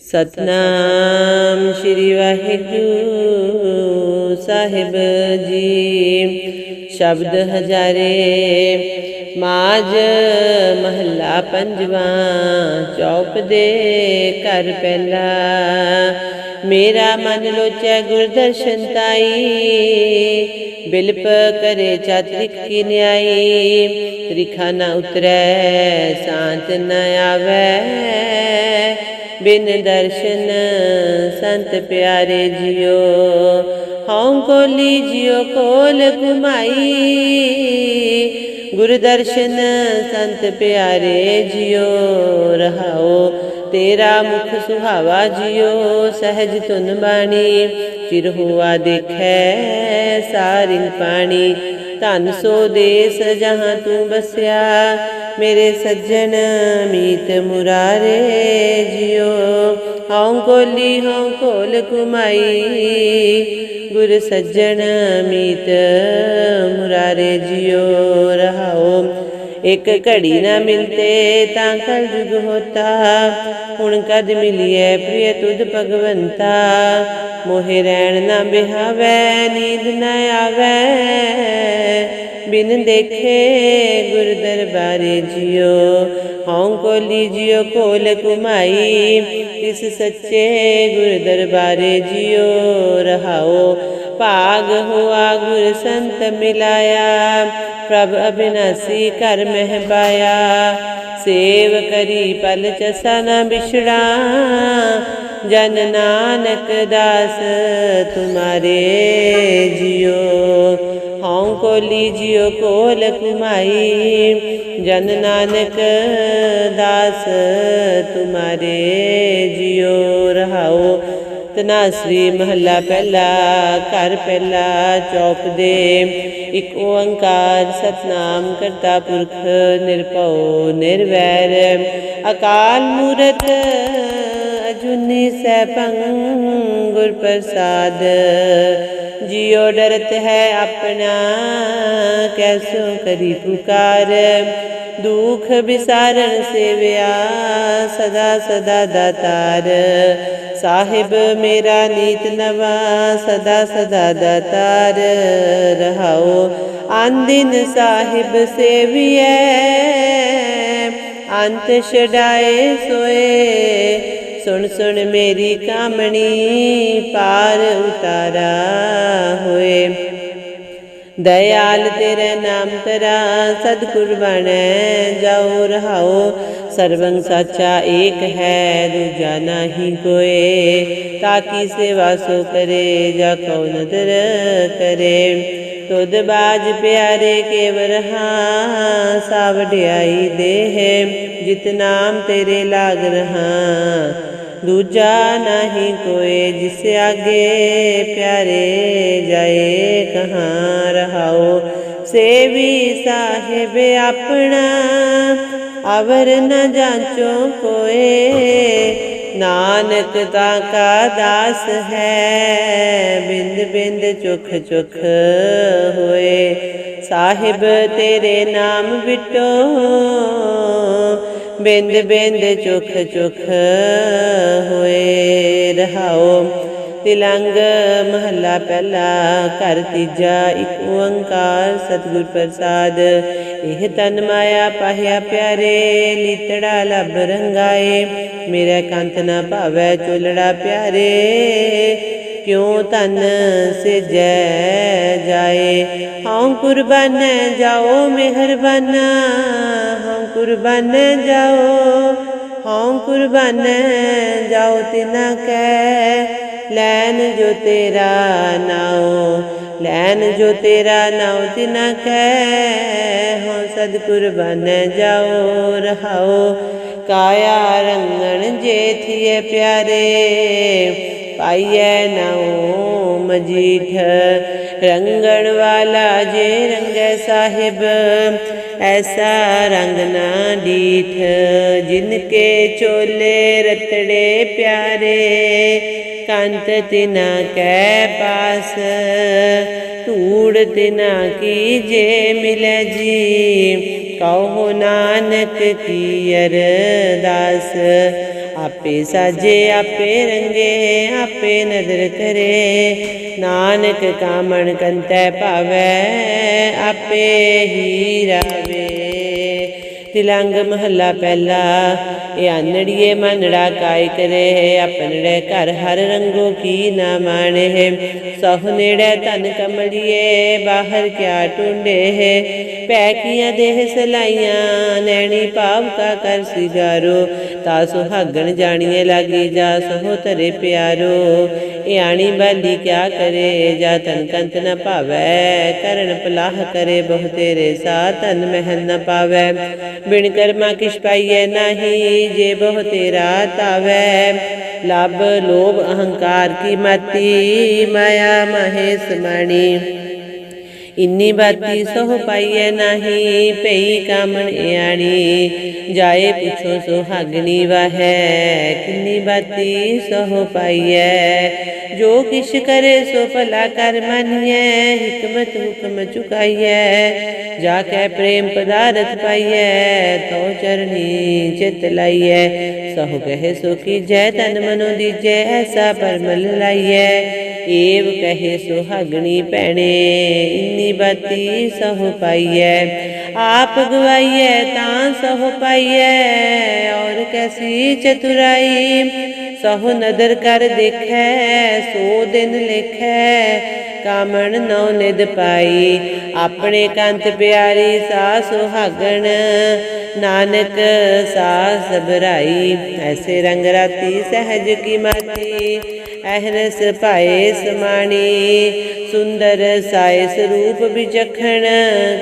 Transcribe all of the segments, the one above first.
ਸਤਨਾਮ ਸ੍ਰੀ ਵਾਹਿਗੁਰੂ ਸਾਹਿਬ ਜੀ। ਸ਼ਬਦ ਹਜ਼ਾਰੇ, ਮਾਜ ਮਹੱਲਾ ਪੰਜਵਾਂ ਚੌਪ ਦੇ ਘਰ ਪਹਿਲਾ। ਮੇਰਾ ਮਨ ਲੋਚੈ ਗੁਰਦਰਸ਼ਨ ਤਾਈ, ਬਿਲਪ ਕਰੇ ਚਾਤ੍ਰਿਕ ਕੀ ਨਿਆਈ। ਤ੍ਰਿਖਾ ਨਾ ਉਤਰੈ, ਸ਼ਾਂਤ ਨ ਆਵੈ ਬਿਨ ਦਰਸ਼ਨ ਸੰਤ ਪਿਆਰੇ ਜਿਉ ਹਉ ਕੋਲੀ ਜਿਉ ਕੋਲ ਘੁਮਾਈ। ਗੁਰ ਦਰਸ਼ਨ ਸੰਤ ਪਿਆਰੇ ਜਿਉ ਰਹਾਓ ਤੇਰਾ ਮੁਖ ਸੁਹਾਵਾ ਜਿਉ ਸਹਿਜ ਤੁਨ ਬਾਣੀ, ਚਿਰ ਹੁਆ ਦੇਖੈ ਸਾਰਿੰ ਪਾਣੀ। ਧਨ ਸੋ ਦੇਸ ਜਹਾਂ ਤੂੰ ਬਸਿਆ। ਮੇਰੇ ਸੱਜਣ ਮੀਤ ਮੁਰਾਰੇ ਜਿਉ ਹਉ ਕੋਲੀ, ਹਉ ਕੋਲ ਕੁਮਾਈ ਗੁਰ ਸੱਜਣ ਮੀਤ ਮੁਰਾਰੇ ਜਿਉ ਰਹਾਓ, ਇੱਕ ਘੜੀ ਨਾ ਮਿਲਤੇ ਤਾਂ ਕਲ ਜੁਗ ਹੋਤਾ। ਹੁਣ ਕਦ ਮਿਲਿਐ ਪ੍ਰਿਯ ਤੁਧ ਭਗਵੰਤਾ। ਮੋਹਿ ਰਹਿਣ ਨਾ ਬਿਹਾਵੈ, ਨੀਂਦ ਨਾ ਆਵੈ। ਬਿਨ ਦੇਖੇ ਗੁਰ ਦਰਬਾਰੇ ਜਿਉ ਹਉ ਕੋਲੀ ਜਿਉ ਕੋਲ ਕੁਮਾਈ ਇਸ ਸੱਚੇ ਗੁਰ ਦਰਬਾਰੇ ਜਿਉ ਰਹਾਓ ਭਾਗ ਹੁਆ ਗੁਰ ਸੰਤ ਮਿਲਾਇਆ ਪ੍ਰਭ ਅਬਿਨਾਸੀ ਕਰ ਮਹਿ ਪਾਇਆ ਸੇਵ ਕਰੀ ਪਲ ਚਸਾ ਨ ਬਿਛੜਾ ਜਨ ਨਾਨਕ ਦਾਸ ਤੁਮਾਰੇ ਜਿਉ ਹਉ ਕੋਲੀ ਜਿਉ ਕੋਲ ਕੁਮਾਈ ਜਨ ਨਾਨਕ ਦਾਸ ਤੁਮਾਰੇ ਜਿਉ ਰਹਾਓ ਤਨਾਸਰੀ ਮਹੱਲਾ ਪਹਿਲਾ, ਘਰ ਪਹਿਲਾ ਚੌਪ ਦੇ, ਇੱਕ ਓੰਕਾਰ ਸਤਨਾਮ ਕਰਤਾ ਪੁਰਖ ਨਿਰਭਉ ਨਿਰਵੈਰ। ਅਕਾਲ ਮੂਰਤ ਅਜੂਨੀ ਸੈਭੰ ਗੁਰ ਪ੍ਰਸਾਦ। ਜਿਉ ਡਰਤ ਹੈ ਆਪਣਾ, ਕੈਸੋ ਕਰੀ ਪੁਕਾਰ। ਦੁਖ ਵਿਸਾਰਨ ਸੇਵਿਆ, ਸਦਾ ਸਦਾ ਦਾਤਾਰ। ਸਾਹਿਬ ਮੇਰਾ ਨੀਤ ਨਵਾ, ਸਦਾ ਸਦਾ ਦਾਤਾਰ। ਰਹਾਓ ਆਂਦਿਨ ਸਾਹਿਬ ਸੇਵੀਐ, ਅੰਤ ਛਡਾਏ ਸੋਏ। ਸੁਣ ਸੁਣ ਮੇਰੀ ਕਾਮਣੀ ਪਾਰ ਉਤਾਰਾ ਹੋਏ। ਦਇਆਲ ਤੇਰੇ ਨਾਮ ਤੇਰਾ ਸਤਿਗੁਰ ਬਣੈ, ਜਾਉ ਰਹਾਓ ਸਰਵੰ ਸਾਚਾ ਏਕ ਹੈ, ਦੂਜਾ ਨਹੀਂ ਕੋਏ। ਤਾਕੀ ਸੇਵਾ ਸੋ ਕਰੇ, ਜਾ ਕਉ ਨਦਰ ਕਰੇ। ਤੁਧ ਬਾਜ ਪਿਆਰੇ ਕੇਵਰ ਹਾਂ ਸਾ ਵਡਿਆਈ ਦੇਹ, ਜਿਤ ਨਾਮ ਤੇਰੇ ਲਾਗ ਰਹਾ। ਦੂਜਾ ਨਹੀਂ ਕੋਏ ਜਿਸ ਆਗੇ ਪਿਆਰੇ ਜਾਏ ਕਹਾਂ ਰਹਾਓ। ਸੇਵੀ ਸਾਹਿਬ ਆਪਣਾ ਅਵਰ ਨ ਜਾਂਚੋ ਕੋਏ। ਨਾਨਕ ਤਾਂ ਕਾ ਦਾਸ ਹੈ, ਬਿੰਦ ਬਿੰਦ ਚੁਖ ਚੁਖ ਹੋਏ। ਸਾਹਿਬ ਤੇਰੇ ਨਾਮ ਵਿਟੋ ਬਿੰਦ ਬਿੰਦ ਚੁਖ ਚੁਖ ਹੋਏ ਰਹਾਓ। ਤਿਲੰਗ ਮਹੱਲਾ ਪਹਿਲਾ, ਘਰ ਤੀਜਾ, ਇੱਕ ਓੰਕਾਰ ਸਤਿਗੁਰ ਪ੍ਰਸਾਦ। ਇਹ ਤਨ ਮਾਇਆ ਪਾਹਿਆ ਪਿਆਰੇ, ਲੀਤੜਾ ਲਬ ਰੰਗਾਏ। ਮੇਰਾ ਕੰਤ ਨਾ ਭਾਵੈ ਚੁਲੜਾ ਪਿਆਰੇ ਕਿਉ ਤਨ ਸਿਜੈ ਜਾਏ? ਹਉ ਕੁਰਬਾਨ ਜਾਓ, ਮਿਹਰਬਾਨਾ। ਹਉ ਕੁਰਬਾਨ ਜਾਓ, ਹਉ ਕੁਰਬਾਨ ਜਾਓ ਤਿਨਾ ਕੈ। ਲੈਨ ਜੋ ਤੇਰਾ ਨਾਉ ਲੈਨ ਜੋ ਤੇਰਾ ਨਾਉ ਤਿਨਾ ਕੈ। ਹਉ ਸਦ ਕੁਰਬਾਨ ਜਾਓ ਰਹਾਓ ਕਾਇਆ ਰੰਗਣ ਜੇਥੀਏ ਪਿਆਰੇ। ਪਾਈਐ ਨਾਉ ਮਜੀਠ। ਰੰਗਣ ਵਾਲਾ ਜੇ ਰੰਗੈ ਸਾਹਿਬ, ਐਸਾ ਰੰਗ ਨਾ ਡੀਠ। ਜਿਨ ਕੇ ਚੋਲੇ ਰਤੜੇ ਪਿਆਰੇ, ਕੰਤ ਤਿਨਾ ਕੈ ਪਾਸ। ਧੂੜ ਤਿਨਾ ਕੀ ਜੇ ਮਿਲੇ ਜੀ ਕਹੋ ਨਾਨਕ ਕੀ ਅਰਦਾਸ। ਆਪੇ ਸਾਜੇ, ਆਪੇ ਰੰਗੇ, ਆਪੇ ਨਦਰ ਕਰੇ। ਨਾਨਕ ਕਾਮਣ ਕੰਤੈ ਭਾਵੈ, ਆਪੇ ਹੀ ਰਾਵੇ। ਤਿਲੰਗ ਮਹੱਲਾ ਪਹਿਲਾ ਇਹ ਆਨੜੀਏ ਮਨੜਾ ਕਾਇ ਕਰੇ ਆਪਣੜੇ ਘਰ ਹਰ ਰੰਗੋ ਕੀ ਨਾ ਮਾਣੇ ਸਹੁ ਨੇੜੇ ਤਨ ਕਮਲੀਏ, ਬਾਹਰ ਕਿਆ ਟੁੰਡੇ ਪੈ ਕੀਆਂ ਦੇਹ ਸਲਾਈਆਂ, ਨੈਣੀ ਭਾਵ ਕਾ ਕਰ ਸਿਗਾਰੋ ਤਾ ਸੁਹਾਗਣ ਜਾਣੀਏ ਲਾਗੀ ਜਾ, ਸਹੁ ਤਰੇ ਪਿਆਰੋ। ਇਹ ਆਣੀ ਬਾਲੀ ਕਿਆ ਕਰੇ, ਜਾ ਤਨ ਕੰਤ ਨ ਭਾਵੈ। ਕਰਨ ਪਲਾਹ ਕਰੇ ਬਹੁ ਤੇਰੇ ਸਾ ਤਨ ਮਹਿ ਨ ਪਾਵੈ। ਬਿਨ ਕਰਮਾ ਕਿਛ ਪਾਈਐ ਨਾਹੀ ਜੇ ਬਹੁ ਤੇਰਾ ਤਾਵੈ ਲਬ ਲੋਭ ਅਹੰਕਾਰ ਕੀ ਮਤੀ ਮਾਇਆ ਮਹੇਸ਼ ਮਣੀ। ਇੰਨੀ ਬਾਤੀ ਸੋਹ ਪਾਈਐ ਨਾਹੀ ਪਈ ਕਾਮਣ ਇਆਣੀ। ਜਾਏ ਪੁੱਛੋ ਸੁਹਾਗਣੀ ਵਾਹੈ, ਕਿੰਨੀ ਬਾਤੀ ਸੋਹ ਪਾਈਐ ਜੋ ਕਿਛ ਕਰੇ ਸੋ ਭਲਾ ਕਰ ਮੰਨੀਐ, ਹਕਮਤ ਹੁਕਮ ਚੁਕਾਈਐ। ਜਾ ਕੈ ਪ੍ਰੇਮ ਪਦਾਰਥ ਪਾਈਐ ਤੋ ਚਰਨੀ ਚਿਤ ਲਾਈਐ। ਸਹੁ ਕਹੇ ਸੋ ਕੀਜੈ ਤਨ ਮਨੋ ਦੀਜੈ, ਐਸਾ ਪਰਮਲ ਲਾਈਐ। ਏਵ ਕਹੇ ਸੁਹਾਗਣੀ ਭੈਣੇ, ਇੰਨੀ ਬਾਤੀ ਸਹੁ ਪਾਈਐ। ਆਪ ਗਵਾਈਐ ਤਾਂ ਸਹੁ ਪਾਈਐ, ਔਰ ਕੈਸੀ ਚਤੁਰਾਈ। ਸਹੁ ਨਦਰ ਕਰ ਦੇਖੈ, ਸੋ ਦਿਨ ਲਿਖੈ, ਕਾਮਣ ਨਉ ਨਿਦ ਪਾਈ। ਆਪਣੇ ਕੰਤ ਪਿਆਰੀ ਸਾ ਸੁਹਾਗਣ, ਨਾਨਕ ਸਾ ਸਬਰਾਈ ਐਸੇ ਰੰਗ ਰਾਤੀ ਸਹਿਜ ਕੀ ਮਾਤੀ। ਅਹਰਸ ਭਾਏ ਸਮਾਣੀ ਸੁੰਦਰ ਸਾਇ ਸਰੂਪ ਵਿਚਖਣ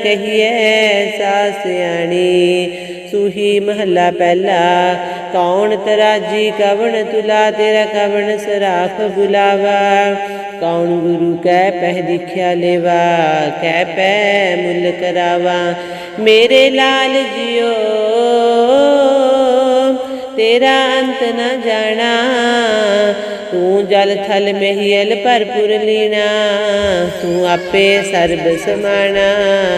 ਕਹੀਐ ਸਾ ਸਿਆਣੀ ਸੂਹੀ ਮਹੱਲਾ ਪਹਿਲਾ, ਕੌਣ ਤਰਾਜੀ ਕਵਣ ਤੁਲਾ, ਤੇਰਾ ਕਵਣ ਸਰਾਖ ਬੁਲਾਵਾ। ਕੌਣ ਗੁਰੂ ਕੈ ਪਹਿ ਦਿਖਿਆ ਲੇਵਾ, ਕਹਿ ਪੈ ਮੁੱਲ ਕਰਾਵਾ। ਮੇਰੇ ਲਾਲ ਜਿਓ ਤੇਰਾ ਅੰਤ ਨ ਜਾਣਾ। ਤੂੰ ਜਲ ਥਲ ਮਹੀਲ ਭਰਪੁਰ ਲੀਣਾ। ਤੂੰ ਆਪੇ ਸਰਬ ਸਮਾਣਾ।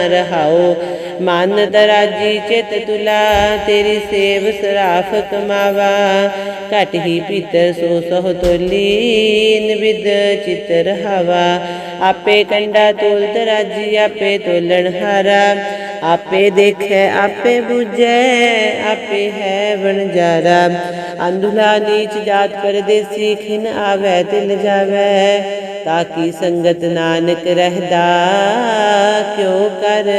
ਰਹਾਓ ਮਨ ਤਰਾਜੀ ਚਿਤ ਤੁਲਾ। ਤੇਰੀ ਸੇਵ ਸਰਾਫ ਕਮਾਵਾ। ਘਟ ਹੀ ਪੀਤਰ ਸੋ ਸਹ ਤੋਲੀਨ ਵਿਦ ਚਿਤ ਰਹਾਵਾ। ਆਪੇ ਕੰਡਾ ਤੋਲ ਤਰਾਜੀ, ਆਪੇ ਤੋਲਣ ਹਾਰਾ। ਆਪੇ ਦੇਖੈ, ਆਪੇ ਬੁਝੈ, ਆਪੇ ਹੈ ਵਣਜਾਰਾ ਅੰਧੁਲਾ ਨੀਚ ਜਾਤ ਪਰਦੇਸੀ ਖਿਨ ਆਵੈ, ਤਿਲ ਜਾਵੈ। ਤਾਕੀ ਸੰਗਤ ਨਾਨਕ ਰਹਦਾ, ਕਿਉ ਕਰ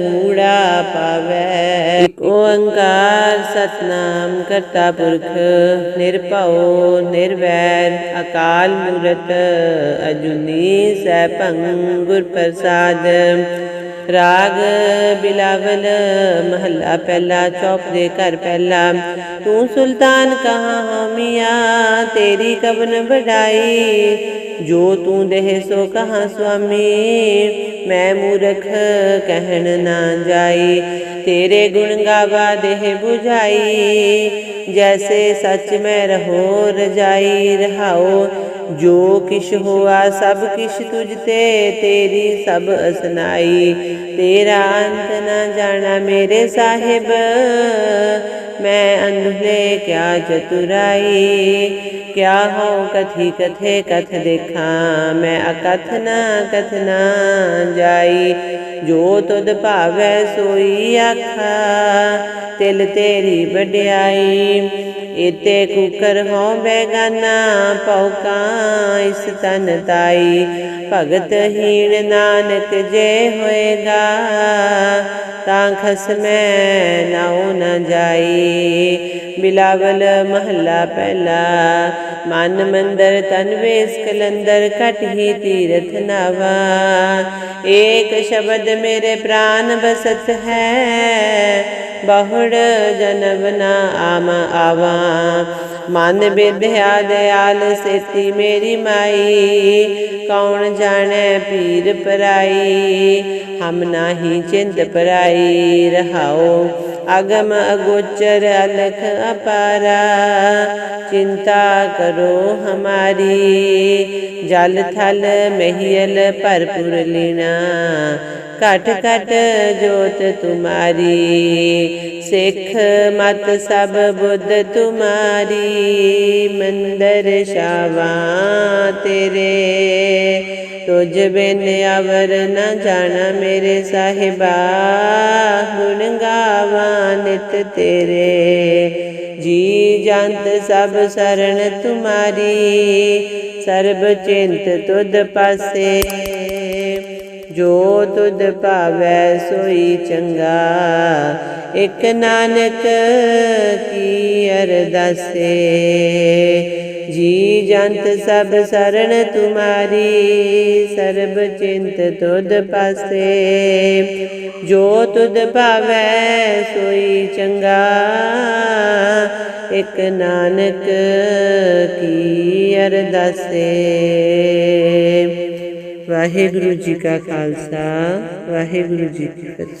ਮੂੜਾ ਪਾਵੈ? ਇਕ ਓੰਕਾਰ ਸਤਨਾਮ ਕਰਤਾ ਪੁਰਖ, ਨਿਰਭਉ, ਨਿਰਵੈਰ, ਅਕਾਲ ਮੂਰਤ, ਅਜੂਨੀ ਸੈਭੰ ਗੁਰ ਪ੍ਰਸਾਦ। ਰਾਗ ਬਿਲਾਵਲ ਮਹੱਲਾ ਪਹਿਲਾ ਚੌਪ ਦੇ ਘਰ ਪਹਿਲਾ। ਤੂੰ ਸੁਲਤਾਨ ਕਹਾਂ ਹਮੀਆਂ ਤੇਰੀ ਕਬਨ ਵਡਾਈ। ਜੋ ਤੂੰ ਦੇਹ ਸੋ ਕਹਾ ਸੁਆਮੀ, ਮੈਂ ਮੂਰਖ ਕਹਿਣ ਨਾ ਜਾਈ। ਤੇਰੇ ਗੁਣ ਗਾਵਾ ਦੇਹ 부ਝਾਈ ਜੈਸੇ ਸੱਚ ਮੈਂ ਰਹੋ ਰਜਾਈ ਰਹਾਓ। ਜੋ ਕਿਛ ਹੋਆ ਸਭ ਕਿਛ ਤੁਝ ਤੇ, ਤੇਰੀ ਸਭ ਅਸਨਾਈ। ਤੇਰਾ ਅੰਤ ਨਾ ਜਾਣਾ ਮੇਰੇ ਸਾਹਿਬ, ਮੈਂ ਅੰਧਲੇ ਕਿਆ ਚਤੁਰਾਈ। ਕਿਆ ਹੋ ਕਥੀ ਕਥੇ ਕਥ ਦੇਖਾਂ, ਮੈਂ ਅਕਥ ਨਾ ਕਥ ਨਾ ਜਾਈ। ਜੋ ਤੁਧ ਭਾਵੈ ਸੋਈ ਆਖਾ, ਤਿਲ ਤੇਰੀ ਵਡਿਆਈ, ਇਤੇ ਕੁਕਰ ਹੋ ਬੇਗਾਨਾ ਪਉਕਾ ਇਸ ਤਨ ਤਾਈ। ਭਗਤ ਹੀਣ ਨਾਨਕ ਜੇ ਹੋਏਗਾ ਤਾਂ ਖਸਮੈ ਨਾਉ ਨ ਜਾਈ ਬਿਲਾਵਲ ਮਹੱਲਾ ਪਹਿਲਾ ਮਨ ਮੰਦਰ ਤਨ ਵੇਸ ਕਲੰਦਰ ਕਟ ਹੀ ਤੀਰਥ ਨਾਵਾ ਏਕ ਸ਼ਬਦ ਮੇਰੇ ਪ੍ਰਾਨ ਬਸਤ ਹੈ ਬਹੁੜ ਜਨਮ ਨਾ ਆਮ ਆਵਾ ਮਨ ਵਿਦਿਆ ਦਿਆਲ ਸੇਤੀ ਮੇਰੀ ਮਾਈ ਕੌਣ ਜਾਣੈ ਪੀਰ ਪਰਾਈ ਹਮ ਨਾਹੀ ਚਿੰਤ ਪਰਾਈ ਰਹਾਓ ਅਗਮ ਅਗੋਚਰ ਅਲਖ ਅਪਾਰਾ। ਚਿੰਤਾ ਕਰੋ ਹਮਾਰੀ, ਜਲ ਥਲ ਮਹੀਲ ਭਰਪੁਰ ਲੀਣਾ ਘਟ ਘਟ ਜੋਤ ਤੁਮਾਰੀ, ਸਿੱਖ ਮਤ ਸਭ ਬੁੱਧ ਤੁਮਾਰੀ। ਮੰਦਰ ਸ਼ਾਵਾ ਤੇਰੇ ਤੁਝ ਬਿਨ ਅਵਰ ਨ ਜਾਣਾ ਮੇਰੇ ਸਾਹਿਬਾ, ਗੁਣ ਗਾਵਾ ਨਿਤ ਤੇਰੇ। ਜੀ ਜੰਤ ਸਭ ਸਰਣ ਤੁਮਾਰੀ, ਸਰਬ ਚਿੰਤ ਤੁਧ ਪਾਸੇ। ਜੋ ਤੁਧ ਭਾਵੈ ਸੋਈ ਚੰਗਾ, ਇਕ ਨਾਨਕ ਕੀ ਅਰਦਾਸੇ। ਜੀ ਜੰਤ ਸਭ ਸਰਣ ਤੁਮਾਰੀ, ਸਰਬ ਚਿੰਤ ਤੁਧ ਪਾਸੇ। ਜੋ ਤੁਧ ਭਾਵੈ, ਸੋਈ ਚੰਗਾ। ਇਕ ਨਾਨਕ ਕੀ ਅਰਦਾਸੇ। ਵਾਹਿਗੁਰੂ ਜੀ ਕਾ ਖਾਲਸਾ, ਵਾਹਿਗੁਰੂ ਜੀ ਕੀ ਫਤਿਹ।